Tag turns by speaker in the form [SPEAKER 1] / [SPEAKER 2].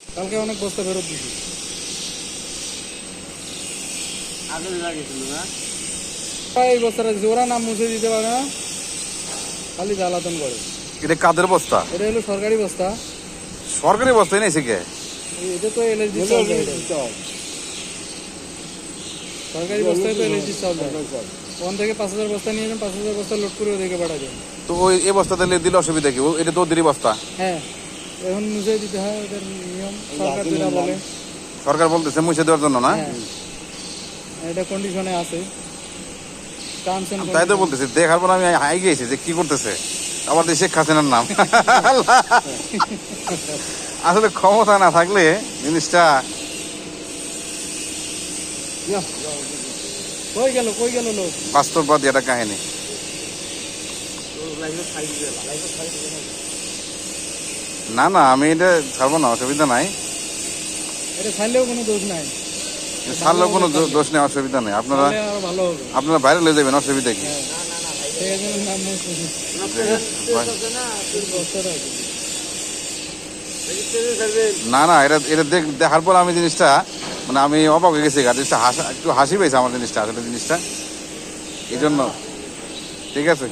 [SPEAKER 1] কালকে অনেক বস্তা ফেরত দিছি
[SPEAKER 2] লাগিয়েছিল না?
[SPEAKER 1] এই বস্তাটা নাম মুছে দিতে পারে না। খালি জ্বালাতন করে।
[SPEAKER 3] এটা কাদের বস্তা?
[SPEAKER 1] এটা হলো সরকারি বস্তা।
[SPEAKER 3] সরকারি বস্তাই নেই শিখে
[SPEAKER 1] এটা তো এলএসডি চাল। সরকারি বস্তায় তো এলএসডি চাল যায় ওখান থেকে পাঁচ হাজার বস্তা নিয়ে যান পাঁচ হাজার বস্তা লোড করে ওদেরকে পাঠাবেন।
[SPEAKER 3] তো ওই এই বস্তা দিলে দিলে অসুবিধা কি? এটা তো ওদেরই বস্তা?
[SPEAKER 1] হ্যাঁ। এখন মুছে দিতে হয় ওদের নিয়ম সরকার যেটা বলে।
[SPEAKER 3] সরকার বলতেছে মুছে দেওয়ার জন্য না?
[SPEAKER 1] হ্যাঁ। এটা কন্ডিশনে আছে।
[SPEAKER 3] তাই তো বলতেছি দেখার পর আমি হাই গিয়েছি যে কি করতেছে। আবার দিয়ে শেখ হাসিনার নাম। আসলে ক্ষমতা না থাকলে জিনিসটা
[SPEAKER 1] কই গেল কই গেল লোক?
[SPEAKER 3] বাস্তববাদী একটা কাহিনী। না না আমি এটা ছাড়বো না অসুবিধা নাই।
[SPEAKER 1] এটা ছাড়লেও কোনো দোষ নাই।
[SPEAKER 3] ছাড়লেও কোনো দোষ নেই অসুবিধা নেই। আপনারা আপনারা বাইরে লয়ে যাবেন অসুবিধা কি?
[SPEAKER 1] হ্যাঁ।
[SPEAKER 3] না না এটা এটা দেখ- দেখার পর আমি জিনিসটা মানে আমি অবাক হয়ে গেছি। জিনিসটা হাসা একটু হাসি পেয়েছে আমার জিনিসটা আসলে জিনিসটা। এই জন্য ঠিক আছে?